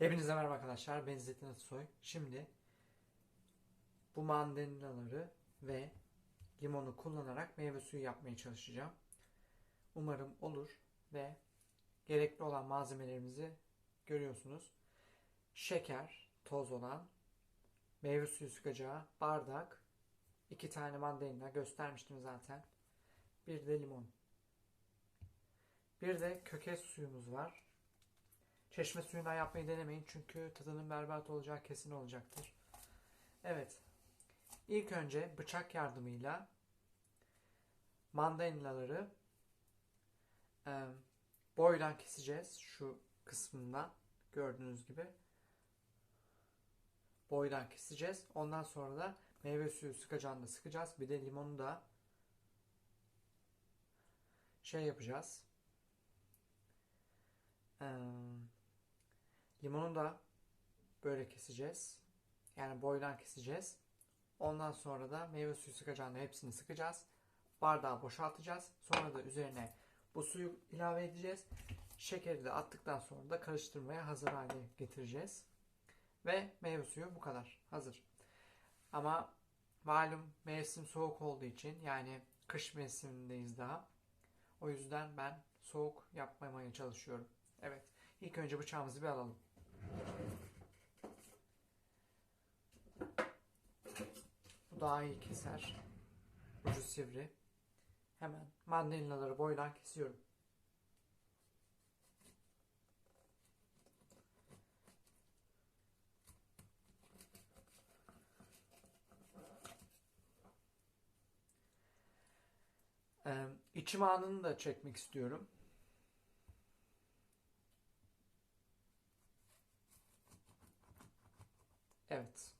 Hepinize merhaba arkadaşlar. Ben İzzettin Atasoy. Şimdi bu mandalinaları ve limonu kullanarak meyve suyu yapmaya çalışacağım. Umarım olur ve gerekli olan malzemelerimizi görüyorsunuz. Şeker, toz olan, meyve suyu sıkacağı, bardak, iki tane mandalina göstermiştim zaten. Bir de limon. Bir de köke suyumuz var. Çeşme suyundan yapmayı denemeyin çünkü tadının berbat olacağı kesin olacaktır. Evet. İlk önce bıçak yardımıyla mandalinaları e, boydan keseceğiz. Şu kısmından gördüğünüz gibi. Boydan keseceğiz. Ondan sonra da meyve suyu sıkacağını da sıkacağız. Bir de limonu da şey yapacağız. Eee Limonu da böyle keseceğiz. Yani boydan keseceğiz. Ondan sonra da meyve suyu sıkacağında hepsini sıkacağız. Bardağı boşaltacağız. Sonra da üzerine bu suyu ilave edeceğiz. Şekeri de attıktan sonra da karıştırmaya hazır hale getireceğiz. Ve meyve suyu bu kadar. Hazır. Ama malum mevsim soğuk olduğu için yani kış mevsimindeyiz daha. O yüzden ben soğuk yapmamaya çalışıyorum. Evet. İlk önce bıçağımızı bir alalım. Bu daha iyi keser. Ucu sivri. Hemen mandalinaları boydan kesiyorum. Ee, içim anını da çekmek istiyorum. Evet.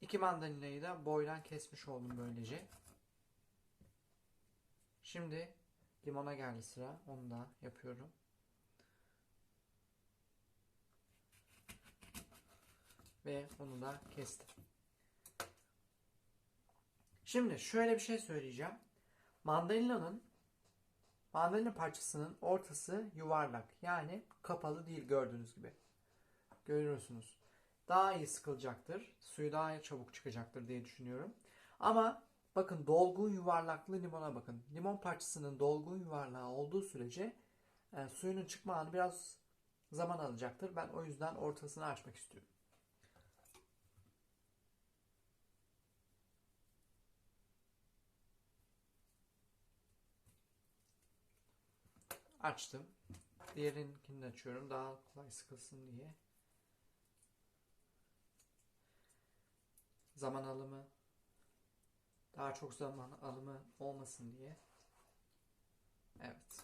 İki mandalinayı da boydan kesmiş oldum böylece. Şimdi limona geldi sıra. Onu da yapıyorum. Ve onu da kestim. Şimdi şöyle bir şey söyleyeceğim. Mandalina'nın Mandalina parçasının ortası yuvarlak. Yani kapalı değil gördüğünüz gibi. Görüyorsunuz. Daha iyi sıkılacaktır. Suyu daha çabuk çıkacaktır diye düşünüyorum. Ama bakın dolgun yuvarlaklı limona bakın. Limon parçasının dolgun yuvarlağı olduğu sürece e, suyunun çıkma anı biraz zaman alacaktır. Ben o yüzden ortasını açmak istiyorum. Açtım. Diğerinkini de açıyorum. Daha kolay sıkılsın diye. Zaman alımı daha çok zaman alımı olmasın diye. Evet.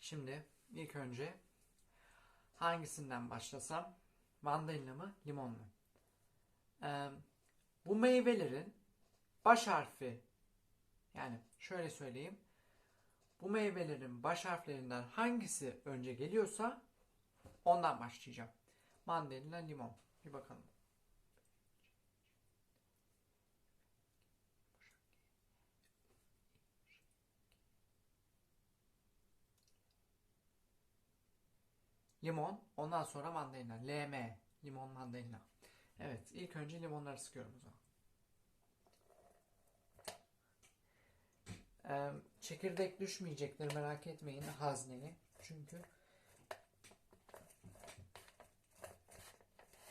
Şimdi ilk önce hangisinden başlasam? Mandalina mı, limon mu? Ee, bu meyvelerin baş harfi yani şöyle söyleyeyim bu meyvelerin baş harflerinden hangisi önce geliyorsa ondan başlayacağım. Mandalina, limon. Bir bakalım. Limon, ondan sonra mandalina. LM, limon mandalina. Evet, ilk önce limonları sıkıyorum o zaman. Ee, çekirdek düşmeyecektir merak etmeyin hazneye. Çünkü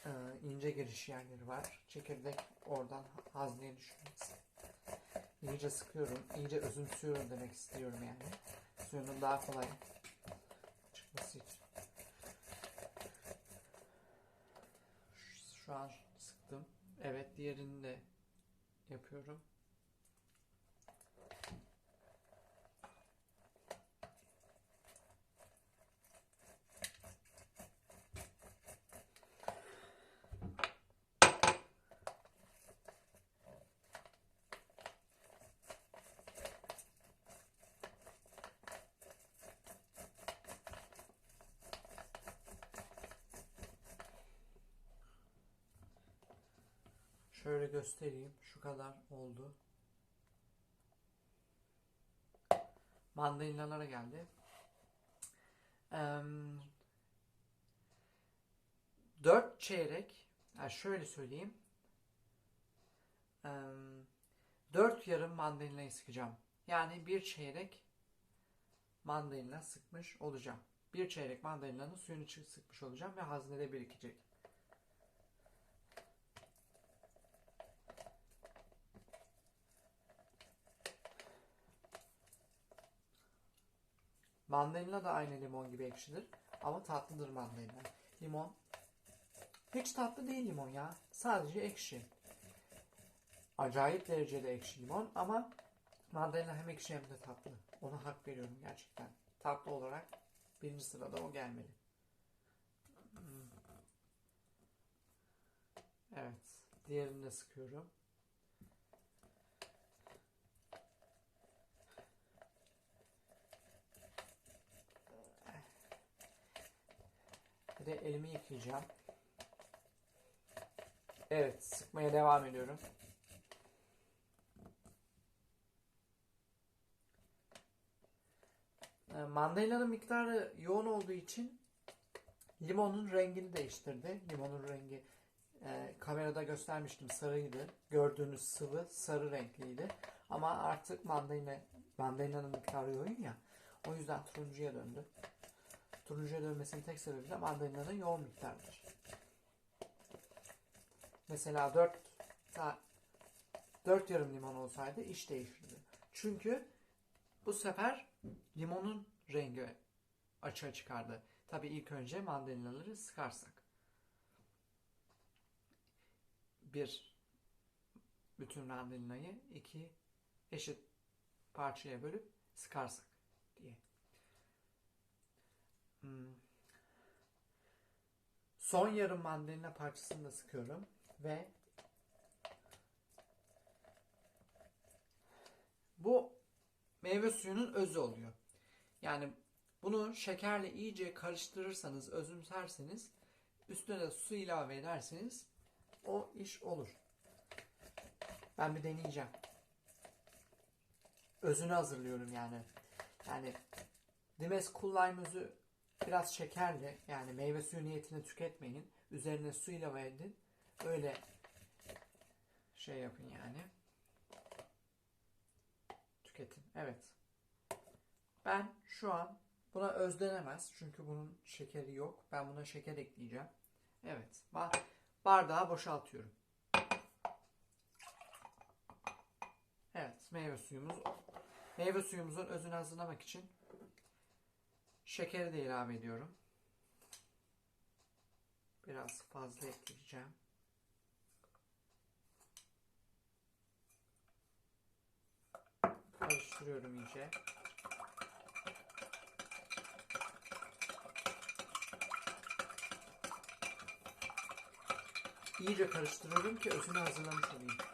e, ince giriş yerleri var. Çekirdek oradan hazneye düşmez. İyice sıkıyorum. iyice özümsüyorum demek istiyorum yani. Suyunun daha kolay çıkması için. Şu an sıktım. Evet diğerini de yapıyorum. Şöyle göstereyim. Şu kadar oldu. mandalinalara geldi. Em, 4 çeyrek, yani şöyle söyleyeyim. Em, 4 yarım mandalinayı sıkacağım. Yani bir çeyrek mandalina sıkmış olacağım. Bir çeyrek mandalinanın suyunu sıkmış olacağım ve haznede birikecek. Mandalina da aynı limon gibi ekşidir. Ama tatlıdır mandalina. Limon hiç tatlı değil limon ya. Sadece ekşi. Acayip derecede ekşi limon ama mandalina hem ekşi hem de tatlı. Ona hak veriyorum gerçekten. Tatlı olarak birinci sırada o gelmeli. Hmm. Evet. Diğerini de sıkıyorum. De elimi yıkayacağım. Evet, sıkmaya devam ediyorum. Ee, Mandalina'nın miktarı yoğun olduğu için limonun rengini değiştirdi. Limonun rengi e, kamerada göstermiştim sarıydı. Gördüğünüz sıvı sarı renkliydi. Ama artık mandalina mandalina'nın miktarı yoğun ya. O yüzden turuncuya döndü. Turuncuya dönmesinin tek sebebi de mandalina'nın yoğun miktarıdır. Mesela 4 4 yarım limon olsaydı iş değişirdi. Çünkü bu sefer limonun rengi açığa çıkardı. Tabii ilk önce mandalinaları sıkarsak. Bir bütün mandalinayı iki eşit parçaya bölüp sıkarsak diye. Hmm. Son yarım mandalina parçasını da sıkıyorum ve bu meyve suyunun özü oluyor. Yani bunu şekerle iyice karıştırırsanız, özümserseniz, üstüne de su ilave ederseniz o iş olur. Ben bir deneyeceğim. Özünü hazırlıyorum yani. Yani Dimes Cool biraz şekerli. Yani meyve suyu niyetine tüketmeyin. Üzerine su ilave edin. Öyle şey yapın yani. Tüketin. Evet. Ben şu an buna özlenemez. Çünkü bunun şekeri yok. Ben buna şeker ekleyeceğim. Evet. Ba- bardağı boşaltıyorum. Evet. Meyve suyumuz. Meyve suyumuzun özünü hazırlamak için şekeri de ilave ediyorum. Biraz fazla ekleyeceğim. Karıştırıyorum iyice. İyice karıştırıyorum ki özünü hazırlamış olayım.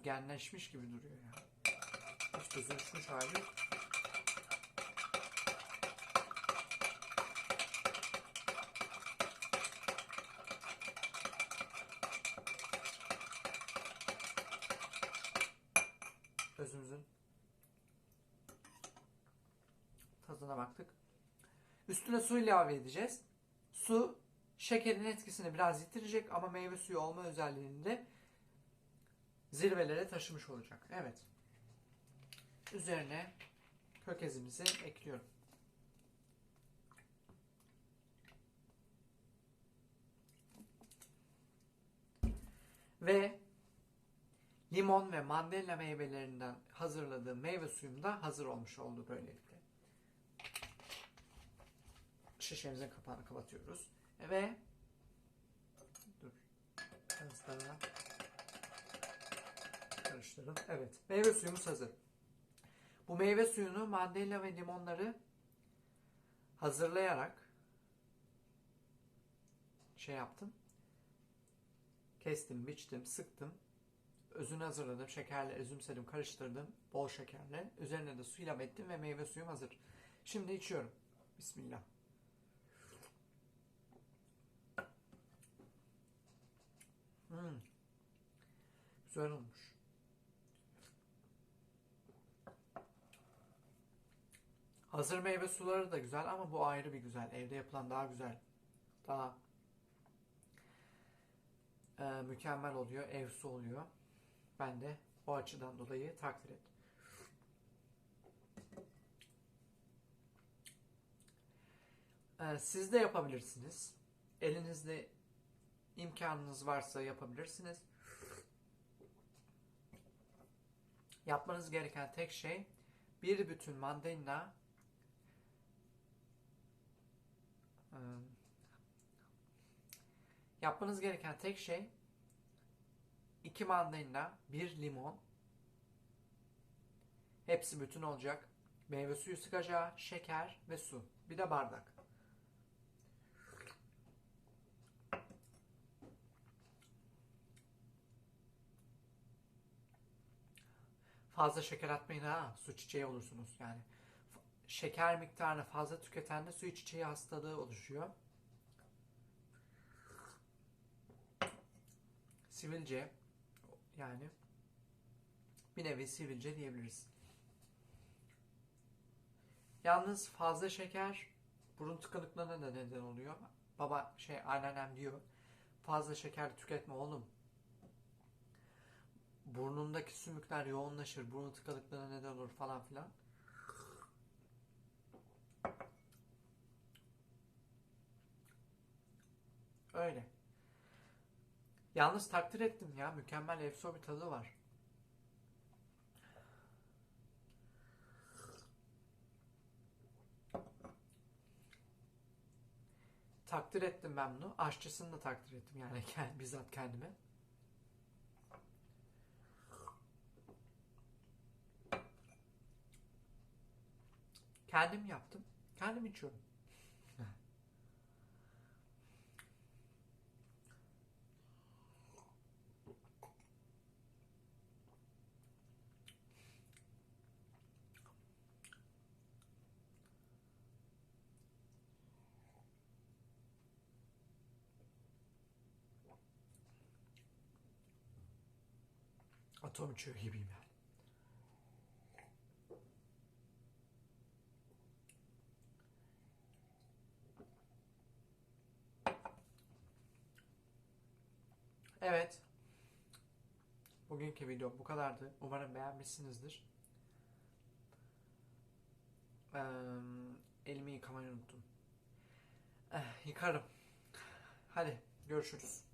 Özümüz genleşmiş gibi duruyor ya. Hiç düzülmüş hali yok. Özümüzün tadına baktık. Üstüne su ilave edeceğiz. Su şekerin etkisini biraz yitirecek ama meyve suyu olma özelliğini de zirvelere taşımış olacak. Evet. Üzerine kökezimizi ekliyorum. Ve limon ve mandalina meyvelerinden hazırladığım meyve suyum da hazır olmuş oldu böylelikle. Şişemizin kapağını kapatıyoruz. Ve dur. Biraz daha karıştırın. Evet. Meyve suyumuz hazır. Bu meyve suyunu mandalina ve limonları hazırlayarak şey yaptım. Kestim, biçtim, sıktım. Özünü hazırladım. Şekerle özümsedim, karıştırdım. Bol şekerle. Üzerine de su ilave ettim ve meyve suyum hazır. Şimdi içiyorum. Bismillah. Hmm. Güzel olmuş. Hazır meyve suları da güzel ama bu ayrı bir güzel. Evde yapılan daha güzel. Daha e, mükemmel oluyor. Ev su oluyor. Ben de o açıdan dolayı takdir ettim. E, siz de yapabilirsiniz. Elinizde imkanınız varsa yapabilirsiniz. Yapmanız gereken tek şey bir bütün mandalina e, yapmanız gereken tek şey iki mandalina, bir limon hepsi bütün olacak. Meyve suyu sıkacağı, şeker ve su. Bir de bardak. Fazla şeker atmayın ha. Su çiçeği olursunuz yani. Şeker miktarını fazla tüketende su çiçeği hastalığı oluşuyor. Sivilce yani bir nevi sivilce diyebiliriz. Yalnız fazla şeker burun tıkanıklığına da neden oluyor. Baba şey anneannem diyor. Fazla şeker tüketme oğlum. Burnundaki sümükler yoğunlaşır. Burun tıkanıklığına neden olur falan filan. Öyle. Yalnız takdir ettim ya. Mükemmel efso bir tadı var. Takdir ettim ben bunu. Aşçısını da takdir ettim yani kend- bizzat kendime. Kendim yaptım. Kendim içiyorum. Atom içiyor gibiyim yani. Evet. Bugünkü video bu kadardı. Umarım beğenmişsinizdir. Eee, elimi yıkamayı unuttum. Eh, yıkarım. Hadi görüşürüz.